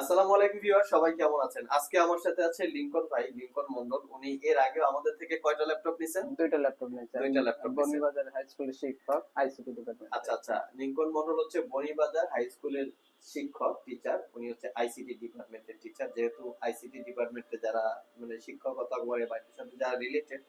আসসালামু আলাইকুম ভিউয়ার সবাই কেমন আছেন? আজকে আমার সাথে আছে লিংকন ভাই লিংকন মন্ডল। উনি এর আগে আমাদের থেকে কয়টা ল্যাপটপ নিছেন? দুইটা ল্যাপটপ নিয়েছি। দুইটা ল্যাপটপ নিছেন। বর্ণিবাজার হাই স্কুলের শিক্ষক আইসিটি ডিপার্টমেন্ট আচ্ছা আচ্ছা। লিংকন মন্ডল হচ্ছে বনিবাজার হাই স্কুলের শিক্ষক টিচার উনি হচ্ছে আইসিটি ডিপার্টমেন্টের টিচার যেহেতু আইসিটি ডিপার্টমেন্টে যারা মানে শিক্ষকতা করে বা এটার সাথে যারা রিলেটেড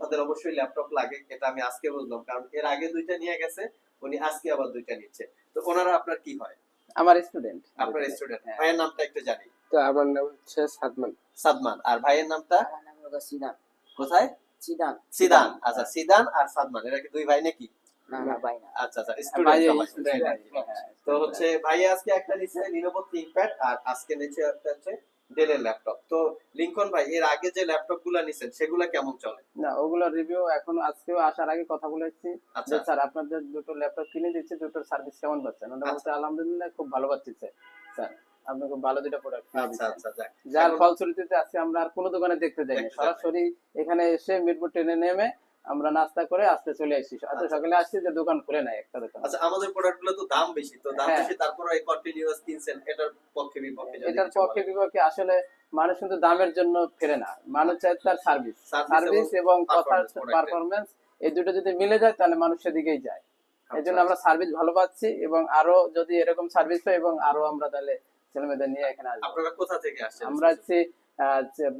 তাদের অবশ্যই ল্যাপটপ লাগে। এটা আমি আজকে বুঝলাম। কারণ এর আগে দুইটা নিয়ে গেছে উনি আজকে আবার দুইটা নিচ্ছে। তো ওনারা আপনার কি হয়? আমার স্টুডেন্ট আপনার স্টুডেন্ট হ্যাঁ। ভাইয়ের নামটা একটু জানি। তো আমার নাম হচ্ছে সাদমান। সাদমান। আর ভাইয়ের নামটা? আমার নাম হলো সিদান। কোথায়? সিদান। সিদান। আচ্ছা সিদান আর সাদমান। এরা কি দুই ভাই নাকি? না না ভাই না। আচ্ছা আচ্ছা স্টুডেন্ট হ্যাঁ। তো হচ্ছে ভাই আজকে একটা নিচ্ছে লিনোভো ইম্প্যাক্ট আর আজকে নিচে একটা হচ্ছে ডেলের ল্যাপটপ তো লিংকন ভাই এর আগে যে ল্যাপটপগুলা নিছেন সেগুলা কেমন চলে? না ওগুলো রিভিউ এখন আজকেও আসার আগে কথা বলেছি আচ্ছা। স্যার আপনাদের দুটো ল্যাপটপ কিনে দিচ্ছি দুটোর সার্ভিস কেমন পাচ্ছেন ওটা বলছে আলহামদুলিল্লাহ খুব ভালো পাচ্ছি স্যার। আপনি খুব ভালো দুটো প্রোডাক্ট আচ্ছা আচ্ছা যাক। যার ফলশ্রুতিতে আজকে আমরা আর কোনো দোকানে দেখতে যাইনি। সরাসরি এখানে এসে মিরপুর ট্রেনে নেমে আমরা নাস্তা করে আসতে চলে আসছি এত আচ্ছা। সকালে আসছি যে দোকান খুলে নাই একটা দোকান। আচ্ছা আমাদের প্রোডাক্টগুলো তো দাম বেশি তো দাম হ্যাঁ। বেশি তারপরে এই কন্টিনিউয়াস কিনছেন এটার পক্ষে বিপক্ষে এটার পক্ষে বিপক্ষে আসলে মানুষ কিন্তু দামের জন্য ফেরে না। মানুষ চায় তার সার্ভিস সার্ভিস এবং কথার। পারফরমেন্স এই দুটো যদি মিলে যায় তাহলে মানুষ সেদিকেই যায়। এই জন্য আচ্ছা, আমরা সার্ভিস ভালো পাচ্ছি এবং আরও যদি এরকম সার্ভিস হয় এবং আরও আমরা তাহলে ছেলেমেয়েদের নিয়ে এখানে আসব। আপনারা কোথা থেকে আসছেন? আমরা যে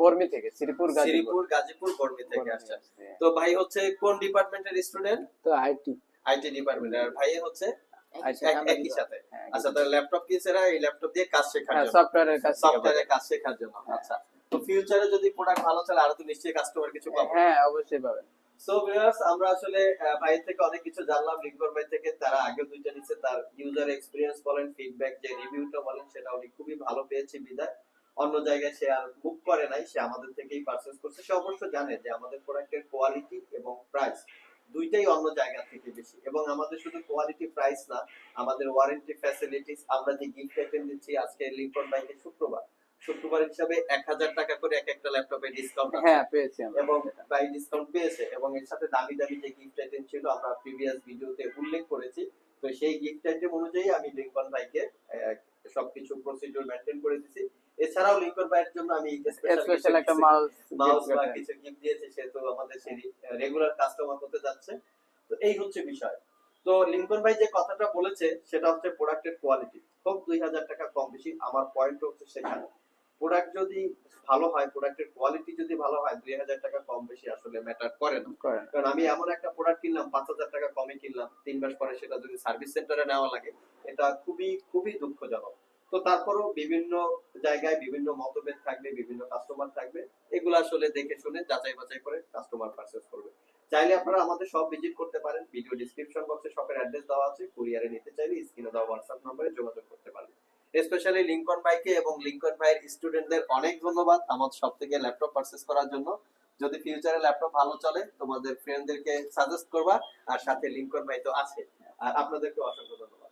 বর্মি থেকে শ্রীপুর গাজীপুর। শ্রীপুর গাজীপুর বর্মি থেকে বর্মি আসছেন তো ভাই হচ্ছে কোন ডিপার্টমেন্টের স্টুডেন্ট? তো আইটি। আইটি ডিপার্টমেন্ট আর ভাই হচ্ছে আচ্ছা, একই সাথে। হ্যাঁ, আচ্ছা তাহলে ল্যাপটপ কিনছে এই ল্যাপটপ দিয়ে কাজ শেখার হ্যাঁ জন্য? সফটওয়্যারের কাজ সফটওয়্যারে কাজ শেখার জন্য আচ্ছা। তো ফিউচারে যদি প্রোডাক্ট ভালো চলে আরও তো নিশ্চয়ই কাস্টমার কিছু পাবো। হ্যাঁ অবশ্যই পাবেন। সো ভিউয়ার্স আমরা আসলে ভাইয়ের থেকে অনেক কিছু জানলাম ভাই থেকে তারা আগে দুইটা নিচ্ছে তার ইউজার এক্সপিরিয়েন্স বলেন ফিডব্যাক যে রিভিউটা বলেন সেটা উনি খুবই ভালো পেয়েছে বিদায় অন্য জায়গায় সে আর বুক করে নাই সে আমাদের থেকেই পারচেজ করছে। সে অবশ্য জানে যে আমাদের প্রোডাক্টের কোয়ালিটি এবং প্রাইস দুইটাই অন্য জায়গা থেকে বেশি। এবং আমাদের শুধু কোয়ালিটি প্রাইস না আমাদের ওয়ারেন্টি ফ্যাসিলিটিস আমরা যে গিফট আইটেম দিচ্ছি আজকে লিঙ্কন ভাইকে শুক্রবার। শুক্রবার হিসাবে এক হাজার টাকা করে এক একটা ল্যাপটপে ডিসকাউন্ট হ্যাঁ পেয়েছি আমরা। এবং প্রাই ডিসকাউন্ট পেয়েছে। এবং এর সাথে দামি দামি যে গিফট আইটেম ছিল আমরা প্রিভিয়াস ভিডিওতে উল্লেখ করেছি। তো সেই গিফট আইটেম অনুযায়ী আমি লিঙ্কন ভাইকে সবকিছু প্রসিডিউর মেনটেন করে দিছি। এছাড়াও ভাইয়ের জন্য আমি স্পেশাল একটা মাউস মাউস বা কিছু গিফট দিয়েছে সে তো আমাদের সেই রেগুলার কাস্টমার হতে যাচ্ছে। তো এই হচ্ছে বিষয়। তো লিঙ্কন ভাই যে কথাটা বলেছে সেটা হচ্ছে প্রোডাক্টের কোয়ালিটি হোক দুই হাজার টাকা কম বেশি আমার পয়েন্ট হচ্ছে সেখানে। প্রোডাক্ট যদি ভালো হয় প্রোডাক্টের কোয়ালিটি যদি ভালো হয় দুই হাজার টাকা কম বেশি আসলে ম্যাটার করে না। কারণ আমি এমন একটা প্রোডাক্ট কিনলাম পাঁচ হাজার টাকা কমে কিনলাম তিন মাস পরে সেটা যদি সার্ভিস সেন্টারে নেওয়া লাগে এটা খুবই খুবই দুঃখজনক। তো তারপরও বিভিন্ন জায়গায় বিভিন্ন মতভেদ থাকবে, বিভিন্ন কাস্টমার থাকবে। এগুলো আসলে দেখে শুনে যাচাই বাছাই করে কাস্টমার পারচেস করবে। চাইলে আপনারা আমাদের সব ভিজিট করতে পারেন। ভিডিও ডিসক্রিপশন বক্সে শপের অ্যাড্রেস দেওয়া আছে। কুরিয়ারে নিতে চাইলে স্ক্রিনে দেওয়া হোয়াটসঅ্যাপ নম্বরে যোগাযোগ করতে পারেন। স্পেশালি লিঙ্কন ভাইকে এবং লিঙ্কন ভাইয়ের স্টুডেন্টদের অনেক ধন্যবাদ আমার সব থেকে ল্যাপটপ পারচেস করার জন্য। যদি ফিউচারে ল্যাপটপ ভালো চলে, তোমাদের ফ্রেন্ডদেরকে সাজেস্ট করবা। আর সাথে লিঙ্কন ভাই তো আছে। আর আপনাদেরকে অসংখ্য ধন্যবাদ।